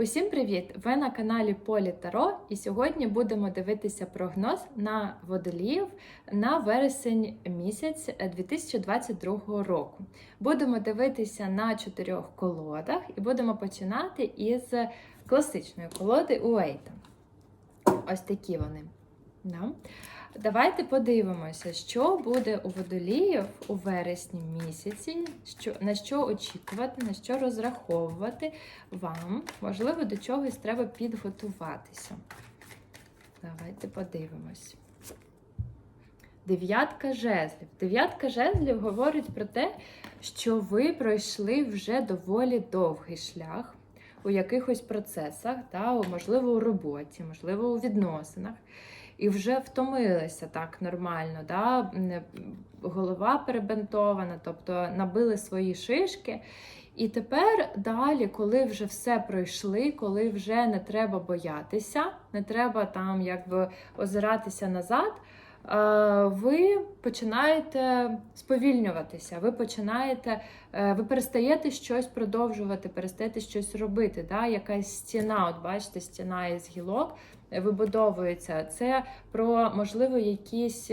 Усім привіт! Ви на каналі Полі Таро, і сьогодні будемо дивитися прогноз на водоліїв на вересень місяць 2022 року. Будемо дивитися на чотирьох колодах і будемо починати із класичної колоди Уейта. Ось такі вони. Да? Давайте подивимося, що буде у водоліїв у вересні місяці, що, на що очікувати, на що розраховувати вам. Можливо, до чогось треба підготуватися. Давайте подивимось. Дев'ятка жезлів. Дев'ятка жезлів говорить про те, що ви пройшли вже доволі довгий шлях у якихось процесах, та, можливо, у роботі, можливо, у відносинах і вже втомилися так нормально. Да? Голова перебинтована, тобто набили свої шишки. І тепер далі, коли вже все пройшли, коли вже не треба боятися, не треба там якби озиратися назад. Ви починаєте сповільнюватися, ви починаєте, е, ви перестаєте щось продовжувати, перестаєте щось робити. Да? Якась стіна, от бачите, стіна із гілок вибудовується. Це про, можливо, якісь.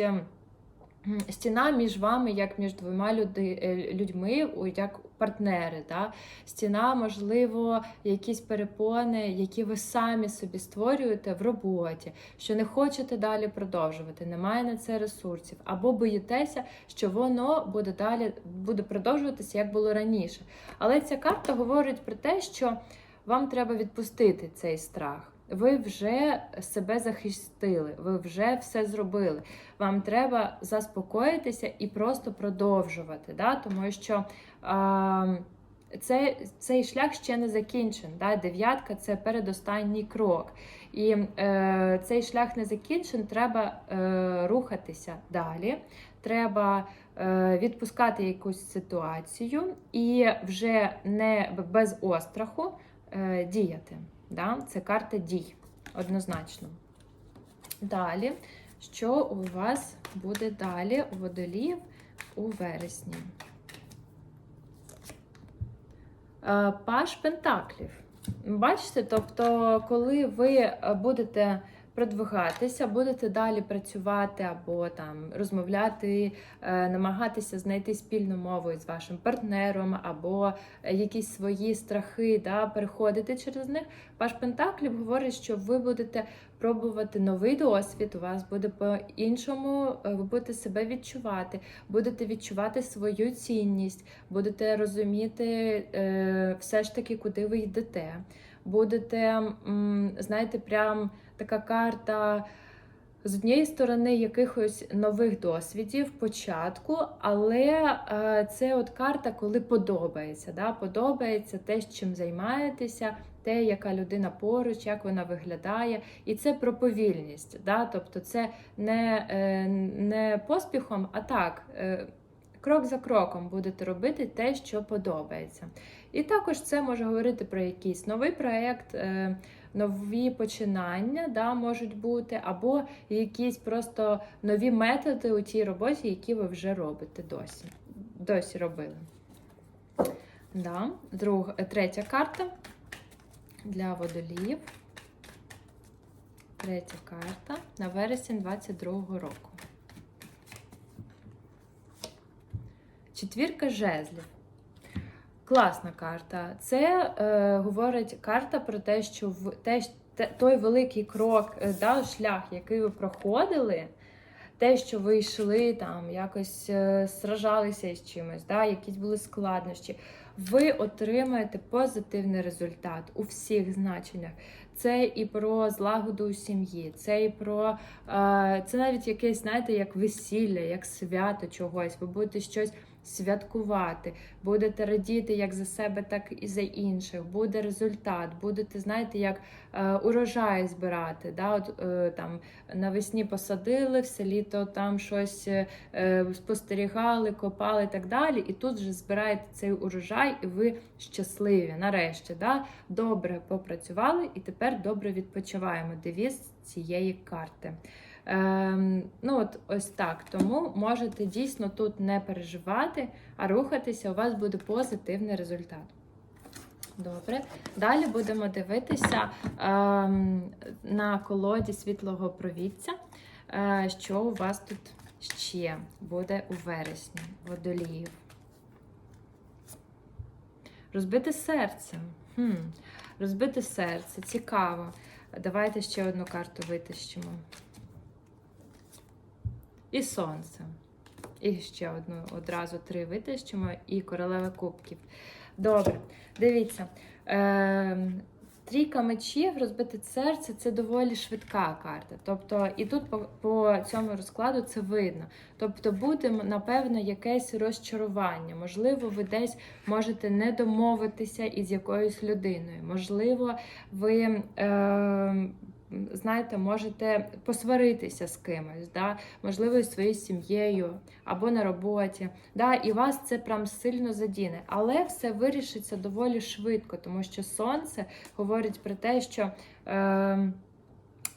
Стіна між вами, як між двома люди, е, людьми, як партнери. Да? Стіна, можливо, якісь перепони, які ви самі собі створюєте в роботі, що не хочете далі продовжувати, немає на це ресурсів, або боїтеся, що воно буде далі буде продовжуватися, як було раніше. Але ця карта говорить про те, що вам треба відпустити цей страх. Ви вже себе захистили, ви вже все зробили. Вам треба заспокоїтися і просто продовжувати, да? тому що а, це, цей шлях ще не закінчен. Да? Дев'ятка це передостанній крок. І е, цей шлях не закінчен, треба е, рухатися далі. Треба е, відпускати якусь ситуацію і вже не без остраху е, діяти. Да? Це карта дій, однозначно. Далі, що у вас буде далі у водоліїв у вересні? Е, Паш Пентаклів. Бачите, тобто, коли ви будете продвигатися, будете далі працювати або там розмовляти, е, намагатися знайти спільну мову з вашим партнером, або якісь свої страхи, да, переходити через них. Ваш Пентаклів говорить, що ви будете пробувати новий досвід, у вас буде по-іншому, е, ви будете себе відчувати, будете відчувати свою цінність, будете розуміти е, все ж таки, куди ви йдете. Будете, знаєте, прям така карта. З однієї сторони, якихось нових досвідів, початку, але е, це от карта, коли подобається. Да? Подобається те, чим займаєтеся, те, яка людина поруч, як вона виглядає. І це про повільність. Да? Тобто це не, е, не поспіхом, а так. Е, крок за кроком будете робити те, що подобається. І також це може говорити про якийсь новий проєкт, е, нові починання да, можуть бути, або якісь просто нові методи у тій роботі, які ви вже робите досі. Досі робили. Да. Друга, Третя карта для водоліїв. Третя карта на вересень 22-го року. Четвірка жезлів. Класна карта. Це е, говорить карта про те, що в те, той великий крок, е, да, шлях, який ви проходили, те, що ви йшли, там, якось е, сражалися з чимось, да, якісь були складнощі, ви отримаєте позитивний результат у всіх значеннях. Це і про злагоду у сім'ї, це і про е, це навіть якесь, знаєте, як весілля, як свято чогось. Ви будете щось святкувати, будете радіти як за себе, так і за інших. Буде результат, будете, знаєте, як е, урожай збирати. Да? От, е, там Навесні посадили, все літо там щось е, спостерігали, копали і так далі. І тут вже збираєте цей урожай, і ви щасливі. Нарешті, да? добре попрацювали і тепер добре відпочиваємо. Девіз цієї карти. Ем, ну от Ось так. Тому можете дійсно тут не переживати, а рухатися, у вас буде позитивний результат. Добре. Далі будемо дивитися ем, на колоді світлого провідця, е, що у вас тут ще буде у вересні, водоліїв. Розбите серце. Хм. Розбите серце. Цікаво. Давайте ще одну карту витащимо. І сонце. І ще одну одразу три витащимо, і королева кубків. Добре, дивіться. Е, Трійка мечів, розбите серце це доволі швидка карта. Тобто, і тут по, по цьому розкладу це видно. Тобто, буде, напевно, якесь розчарування. Можливо, ви десь можете не домовитися із якоюсь людиною. Можливо, ви. Е, Знаєте, можете посваритися з кимось, да? можливо, зі своєю сім'єю або на роботі. Да? І вас це прям сильно задіне. Але все вирішиться доволі швидко, тому що сонце говорить про те, що е,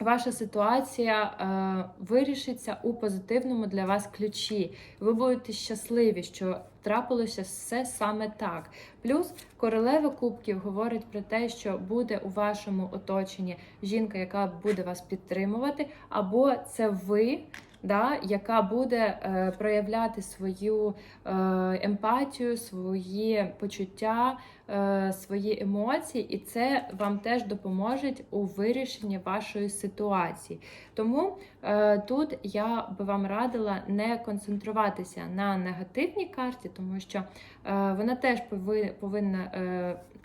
ваша ситуація е, вирішиться у позитивному для вас ключі. Ви будете щасливі, що трапилося все саме так. Плюс королева кубків говорить про те, що буде у вашому оточенні жінка, яка буде вас підтримувати, або це ви. Да, яка буде е, проявляти свою е, емпатію, свої почуття, е, свої емоції, і це вам теж допоможе у вирішенні вашої ситуації. Тому тут я би вам радила не концентруватися на негативній карті, тому що вона теж пови- повинна.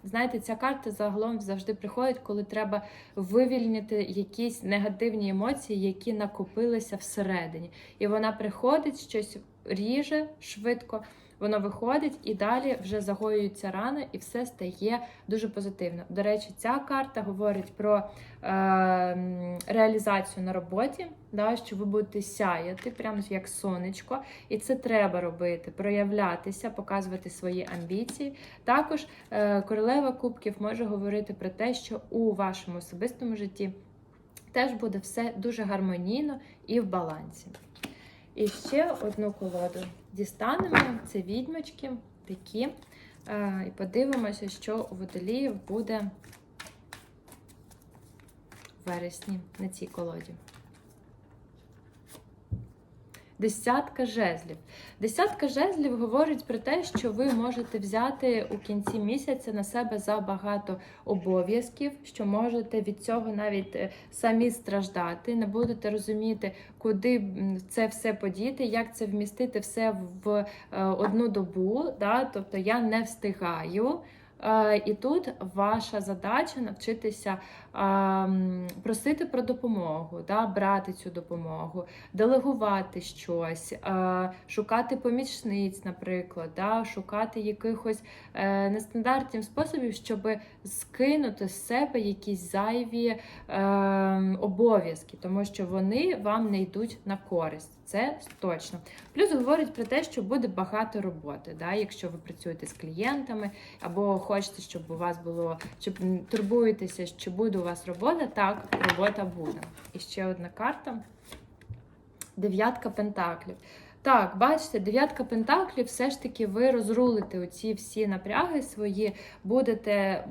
Знаєте, ця карта загалом завжди приходить, коли треба вивільнити якісь негативні емоції, які накопилися всередині. І вона приходить, щось ріже швидко, воно виходить і далі вже загоюються рани, і все стає дуже позитивно. До речі, ця карта говорить про е, реалізацію на роботі, да, що ви будете сяяти, прямо як сонечко, і це треба робити, проявлятися, показувати свої амбіції. Також е, королева кубків може говорити про те, що у вашому особистому житті теж буде все дуже гармонійно і в балансі. І ще одну колоду дістанемо. Це відьмочки такі. Е, І подивимося, що у водоліїв буде в вересні на цій колоді. Десятка жезлів. Десятка жезлів говорить про те, що ви можете взяти у кінці місяця на себе забагато обов'язків, що можете від цього навіть е, самі страждати, не будете розуміти, куди це все подіти, як це вмістити все в е, одну добу. Да? Тобто я не встигаю. Е, І тут ваша задача навчитися просити про допомогу, да, брати цю допомогу, делегувати щось, е, шукати помічниць, наприклад, да, шукати якихось е, нестандартних способів, щоб скинути з себе якісь зайві ем, обов'язки, тому що вони вам не йдуть на користь. Це точно. Плюс говорить про те, що буде багато роботи, да, якщо ви працюєте з клієнтами, або хочете, щоб у вас було, щоб турбуєтеся, чи буде вас робота, так, робота буде. І ще одна карта. Дев'ятка пентаклів. Так, бачите, дев'ятка пентаклів, все ж таки ви розрулите оці всі напряги свої, будете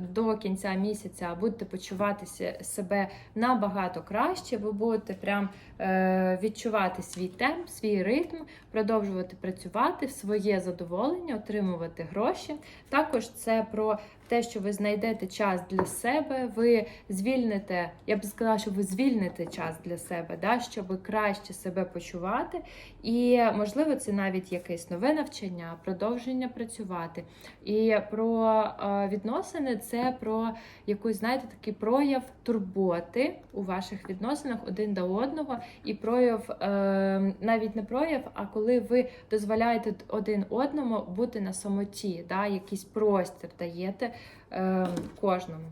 до кінця місяця будете почуватися себе набагато краще. Ви будете прям е, відчувати свій темп, свій ритм, продовжувати працювати своє задоволення, отримувати гроші. Також це про те, що ви знайдете час для себе, ви звільните, я б сказала, що ви звільните час для себе, да, щоб краще себе почувати. І, можливо, це навіть якесь нове навчання, продовження працювати. І про е, відносини це про якийсь, знаєте, такий прояв турботи у ваших відносинах один до одного, і прояв, е, навіть не прояв, а коли ви дозволяєте один одному бути на самоті, да, якийсь простір даєте е, кожному.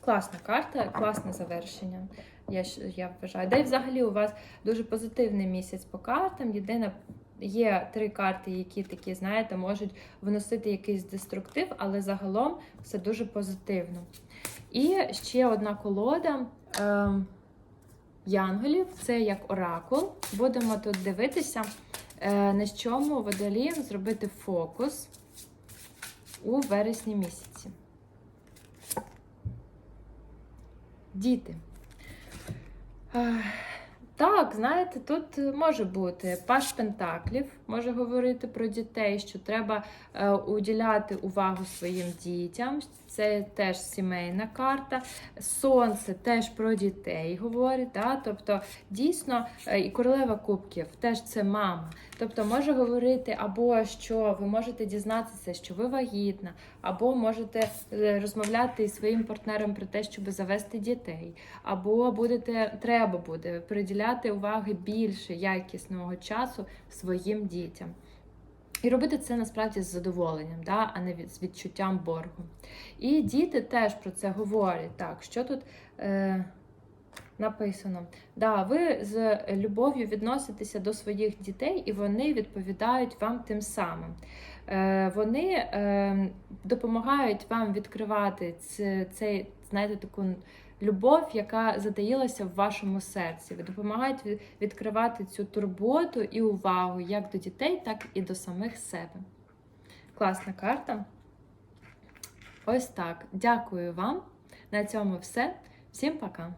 Класна карта, класне завершення. Я, я вважаю. Да й взагалі у вас дуже позитивний місяць по картам. Єдине, є три карти, які такі, знаєте, можуть вносити якийсь деструктив, але загалом все дуже позитивно. І ще одна колода е, янголів це як оракул. Будемо тут дивитися, е, на чому водолієм зробити фокус у вересні місяці. Діти. Так, знаєте, тут може бути паш пентаклів, може говорити про дітей, що треба е, уділяти увагу своїм дітям. Це теж сімейна карта. Сонце теж про дітей говорить. Да? Тобто, дійсно, е, і королева кубків теж це мама. Тобто, може говорити або що ви можете дізнатися, що ви вагітна, або можете е, розмовляти із своїм партнером про те, щоб завести дітей, або будете треба буде приділяти уваги більше якісного часу своїм дітям. І робити це насправді з задоволенням, да, а не з відчуттям боргу. І діти теж про це говорять. Так, що тут е, написано? Да, ви з любов'ю відноситеся до своїх дітей, і вони відповідають вам тим самим. Е, вони е, допомагають вам відкривати цей, знаєте, таку любов, яка затаїлася в вашому серці. Ви допомагають відкривати цю турботу і увагу як до дітей, так і до самих себе. Класна карта. Ось так. Дякую вам. На цьому все. Всім пока!